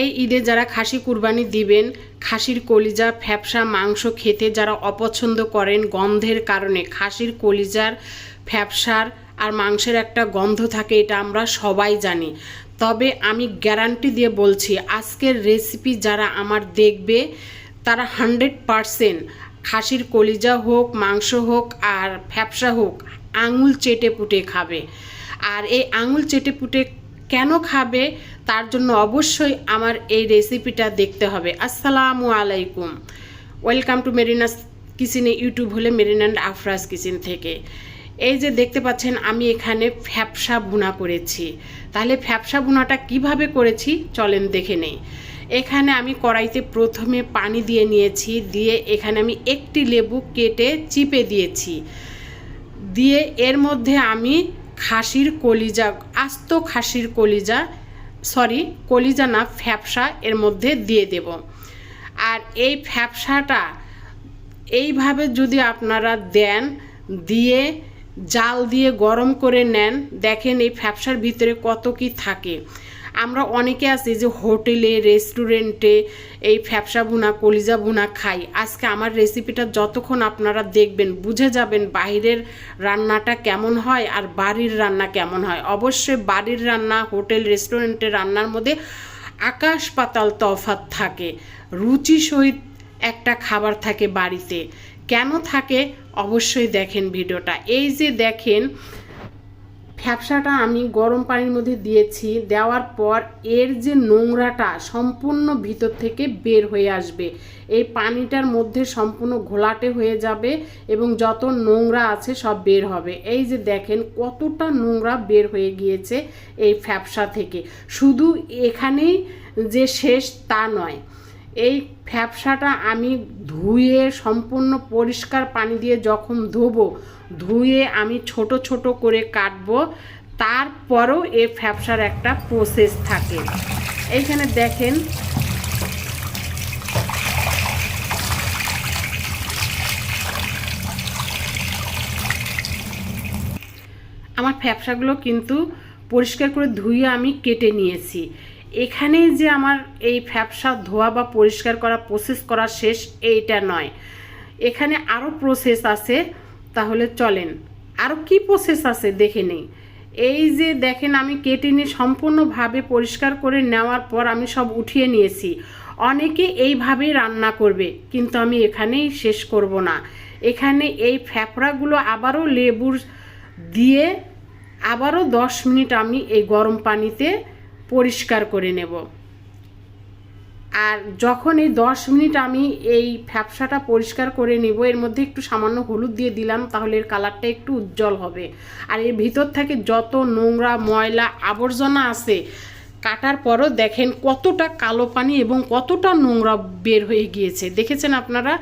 এই ঈদে যারা খাসি কুরবানি দিবেন, খাসির কলিজা, ফ্যাপসা, মাংস খেতে যারা অপছন্দ করেন, গন্ধের কারণে খাসির কলিজার, ফ্যাপসার আর মাংসের একটা গন্ধ থাকে এটা আমরা সবাই জানি। তবে আমি গ্যারান্টি দিয়ে বলছি, আজকের রেসিপি যারা আমার দেখবে, তারা হান্ড্রেড পারসেন্ট খাসির কলিজা হোক, মাংস হোক আর ফ্যাপসা হোক, আঙুল চেটে পুটে খাবে। আর এই আঙুল চেটে পুটে কেন খাবে তার জন্য অবশ্যই আমার এই রেসিপিটা দেখতে হবে। আসসালামু আলাইকুম। ওয়েলকাম টু মেরিনাস কিচেনে ইউটিউব হলে মেরিন অ্যান্ড আফরাজ কিচেন থেকে। এই যে দেখতে পাচ্ছেন, আমি এখানে ফ্যাপসা বুনা করেছি। তাহলে ফ্যাপসা বুনাটা কীভাবে করেছি চলেন দেখে নেই। এখানে আমি কড়াইতে প্রথমে পানি দিয়ে নিয়েছি, দিয়ে এখানে আমি একটি লেবু কেটে চিপে দিয়েছি। দিয়ে এর মধ্যে আমি খাসির কলিজা, আস্ত খাসির কলিজা সরি কলিজা না, ফ্যাপসা এর মধ্যে দিয়ে দেব। আর এই ফ্যাপসাটা এইভাবে যদি আপনারা দেন, দিয়ে জাল দিয়ে গরম করে নেন, দেখেন এই ফ্যাপসার ভিতরে কত কি থাকে। আমরা অনেকে আছি যে হোটেলে, রেস্টুরেন্টে এই ফ্যাপসা ভুনা, কলিজা ভুনা খাই। আজকে আমার রেসিপিটা যতক্ষণ আপনারা দেখবেন, বুঝে যাবেন বাইরের রান্নাটা কেমন হয় আর বাড়ির রান্না কেমন হয়। অবশ্যই বাড়ির রান্না, হোটেল রেস্টুরেন্টের রান্নার মধ্যে আকাশ পাতাল তফাত থাকে। রুচি সহিত একটা খাবার থাকে বাড়িতে। কেন থাকে? অবশ্যই দেখেন ভিডিওটা। এই যে দেখেন ফ্যাপসাটা আমি গরম পানির মধ্যে দিয়েছি, দেওয়ার পর এর যে নোংরাটা সম্পূর্ণ ভিতর থেকে বের হয়ে আসবে। এই পানিটার মধ্যে সম্পূর্ণ ঘোলাটে হয়ে যাবে এবং যত নোংরা আছে সব বের হবে। এই যে দেখেন কতটা নোংরা বের হয়ে গিয়েছে এই ফ্যাপসা থেকে। শুধু এখানেই যে শেষ তা নয়। এই ফ্যাপসাটা আমি ধুয়ে সম্পূর্ণ পরিষ্কার পানি দিয়ে যখন ধোবো, ধুয়ে আমি ছোট ছোট করে কাটবো, তারপরও এই ফ্যাপসার একটা প্রসেস থাকে। এইখানে দেখেন। আমার ফ্যাপসাগুলো কিন্তু পরিষ্কার করে ধুয়ে আমি কেটে নিয়েছি। এখানেই যে আমার এই ফ্যাপসা ধোয়া বা পরিষ্কার করা প্রসেস করা শেষ, এইটা নয়। এখানে আরও প্রসেস আছে, তাহলে চলেন। আরও কি প্রসেস আছে দেখে নেই। এই যে দেখেন, আমি কেটে নিয়ে সম্পূর্ণভাবে পরিষ্কার করে নেওয়ার পর আমি সব উঠিয়ে নিয়েছি। অনেকে এইভাবেই রান্না করবে, কিন্তু আমি এখানেই শেষ করব না। এখানে এই ফ্যাপড়াগুলো আবারও লেবুর দিয়ে আবারও দশ মিনিট আমি এই গরম পানিতে পরিষ্কার করে নেব। আর যখন এই দশ মিনিট আমি এই ফ্যাপসাটা পরিষ্কার করে নেব, এর মধ্যে একটু সামান্য হলুদ দিয়ে দিলাম, তাহলে এর কালারটা একটু উজ্জ্বল হবে। আর এর ভিতর থেকে যত নোংরা ময়লা আবর্জনা আছে কাটার পরও দেখেন কতটা কালো পানি এবং কতটা নোংরা বের হয়ে গিয়েছে। দেখেছেন আপনারা?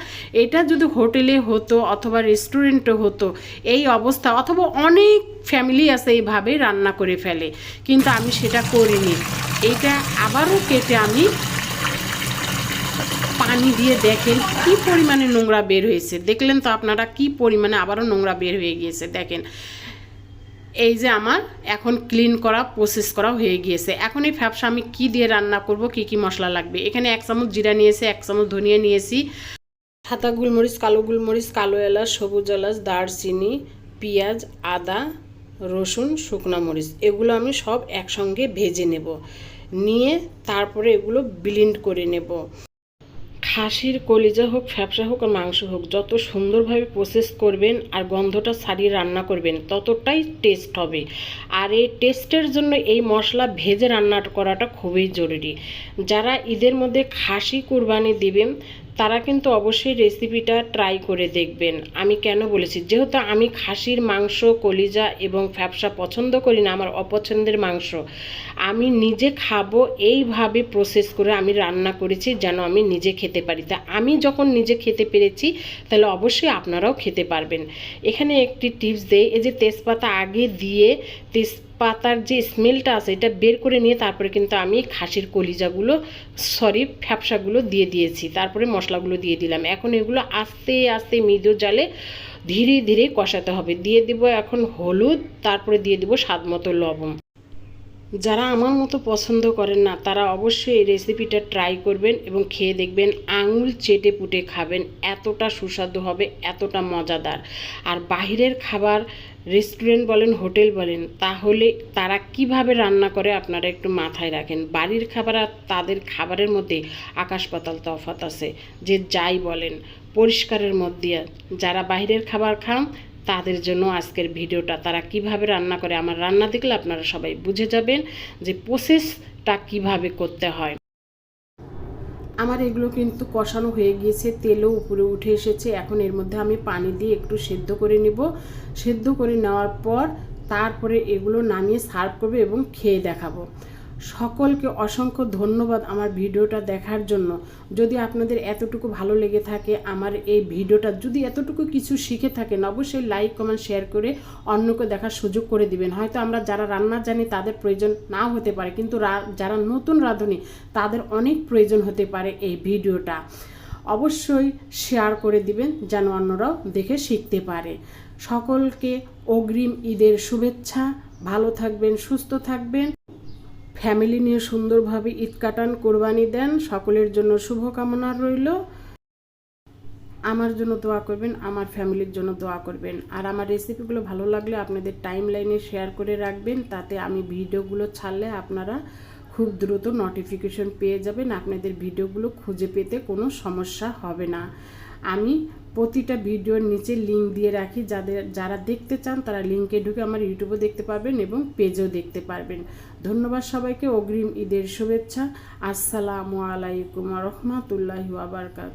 এটা যদি হোটেলে হতো অথবা রেস্টুরেন্টে হতো, এই অবস্থা অথবা অনেক ফ্যামিলি আছে এইভাবে রান্না করে ফেলে। কিন্তু আমি সেটা করিনি। এইটা আবারও কেটে আমি পানি দিয়ে দেখেন কি পরিমাণে নোংরা বের হয়েছে। দেখলেন তো আপনারা কি পরিমাণে আবারও নোংরা বের হয়ে গিয়েছে, দেখেন। এই যে আমার এখন ক্লিন করা প্রসেস করা হয়ে গিয়েছে। এখন এই ফ্যাপসা আমি কি দিয়ে রান্না করব, কি কি মশলা লাগবে? এখানে এক চামচ জিরা নিয়েছি, এক চামচ ধনিয়া নিয়েছি। সাদা গুলমরিচ, কালো গুলমরিচ, কালো এলাচ, সবুজ এলাচ, দারচিনি, পেঁয়াজ, আদা, রসুন, শুকনো মরিচ, এগুলো আমি সব একসঙ্গে ভেজে নেব। নিয়ে তারপরে এগুলো ব্লিন্ড করে নেব। খাসির কলিজা হোক, ফ্যাপসা হোক আর মাংস হোক, যত সুন্দরভাবে প্রসেস করবেন আর গন্ধটা ছাড়িয়ে রান্না করবেন, ততটাই টেস্ট হবে। আর এই টেস্টের জন্য এই মশলা ভেজে রান্না করাটা খুবই জরুরি। যারা ঈদের মধ্যে খাসি কুরবানি দিবেন তারা কিন্তু অবশ্যই রেসিপিটা ট্রাই করে দেখবেন। আমি কেন বলেছি? যেহেতু আমি খাসির মাংস, কলিজা এবং ফ্যাপসা পছন্দ করি না, আমার অপছন্দের মাংস, আমি নিজে খাব এইভাবে প্রসেস করে আমি রান্না করেছি যেন আমি নিজে খেতে পারি। তা আমি যখন নিজে খেতে পেরেছি, তাহলে অবশ্যই আপনারাও খেতে পারবেন। এখানে একটি টিপস দেয় এই যে তেজপাতা আগে দিয়ে তেজ পাতার যে স্মেলটা আছে, এটা বের করে নিয়ে তারপরে কিন্তু আমি খাসির কলিজাগুলো সরি ফ্যাপসাগুলো দিয়ে দিয়েছি। তারপরে মশলাগুলো দিয়ে দিলাম। এখন এগুলো আস্তে আস্তে মৃদু জালে ধীরে ধীরে কষাতে হবে। দিয়ে দিব এখন হলুদ, তারপরে দিয়ে দিব স্বাদ মতো লবণ। যারা আমার মতো পছন্দ করেন না, তারা অবশ্যই এই রেসিপিটা ট্রাই করবেন এবং খেয়ে দেখবেন আঙুল চেটে পুটে খাবেন। এতটা সুস্বাদু হবে, এতটা মজাদার। আর বাহিরের খাবার রেস্টুরেন্ট বলেন হোটেল বলেন, তাহলে তারা কীভাবে রান্না করে আপনারা একটু মাথায় রাখেন। বাড়ির খাবার আর তাদের খাবারের মধ্যে আকাশ পাতাল তফাত আছে। যে যাই বলেন, পরিষ্কারের মধ্যে যারা বাইরের খাবার খান তাদের জন্য আজকের ভিডিওটা, তারা কীভাবে রান্না করে, আমার রান্না দেখলে আপনারা সবাই বুঝে যাবেন যে প্রসেসটা কীভাবে করতে হয়। আমার এগুলো কিন্তু কষানো হয়ে গিয়েছে, তেলও উপরে উঠে এসেছে। এখন এর মধ্যে আমি পানি দিয়ে একটু সেদ্ধ করে নিব। সেদ্ধ করে নেওয়ার পর তারপরে এগুলো নামিয়ে সার্ভ করবে এবং খেয়ে দেখাবো। সকলকে অসংখ্য ধন্যবাদ আমার ভিডিওটা দেখার জন্য। যদি আপনাদের এতটুকু ভালো লেগে থাকে আমার এই ভিডিওটা, যদি এতটুকু কিছু শিখে থাকেন, অবশ্যই লাইক কমেন্ট শেয়ার করে অন্যকে দেখার সুযোগ করে দিবেন। হয়তো আমরা যারা রান্না জানি তাদের প্রয়োজন নাও হতে পারে, কিন্তু যারা নতুন রাঁধুনি তাদের অনেক প্রয়োজন হতে পারে এই ভিডিওটা। অবশ্যই শেয়ার করে দিবেন যেন অন্যরাও দেখে শিখতে পারে। সকলকে অগ্রিম ঈদের শুভেচ্ছা। ভালো থাকবেন, সুস্থ থাকবেন। ফ্যামিলি নিয়ে সুন্দরভাবে ঈদ কাটান, কোরবানি দেন। সকলের জন্য শুভকামনা রইল। আমার জন্য দোয়া করবেন, আমার ফ্যামিলির জন্য দোয়া করবেন। আর আমার রেসিপিগুলো ভালো লাগলে আপনাদের টাইম লাইনে শেয়ার করে রাখবেন, তাতে আমি ভিডিওগুলো ছাড়লে আপনারা খুব দ্রুত নোটিফিকেশন পেয়ে যাবেন। আপনাদের ভিডিওগুলো খুঁজে পেতে কোনো সমস্যা হবে না। আমি প্রতিটা ভিডিওর নিচে লিঙ্ক দিয়ে রাখি। যাদের, যারা দেখতে চান তারা লিঙ্কে ঢুকে আমার ইউটিউবে দেখতে পারবেন এবং পেজও দেখতে পারবেন। ধন্যবাদ সবাইকে, অগ্রিম ঈদের শুভেচ্ছা। আসসালামু আলাইকুম রহমাতুল্লাহ ওয়াবারকাত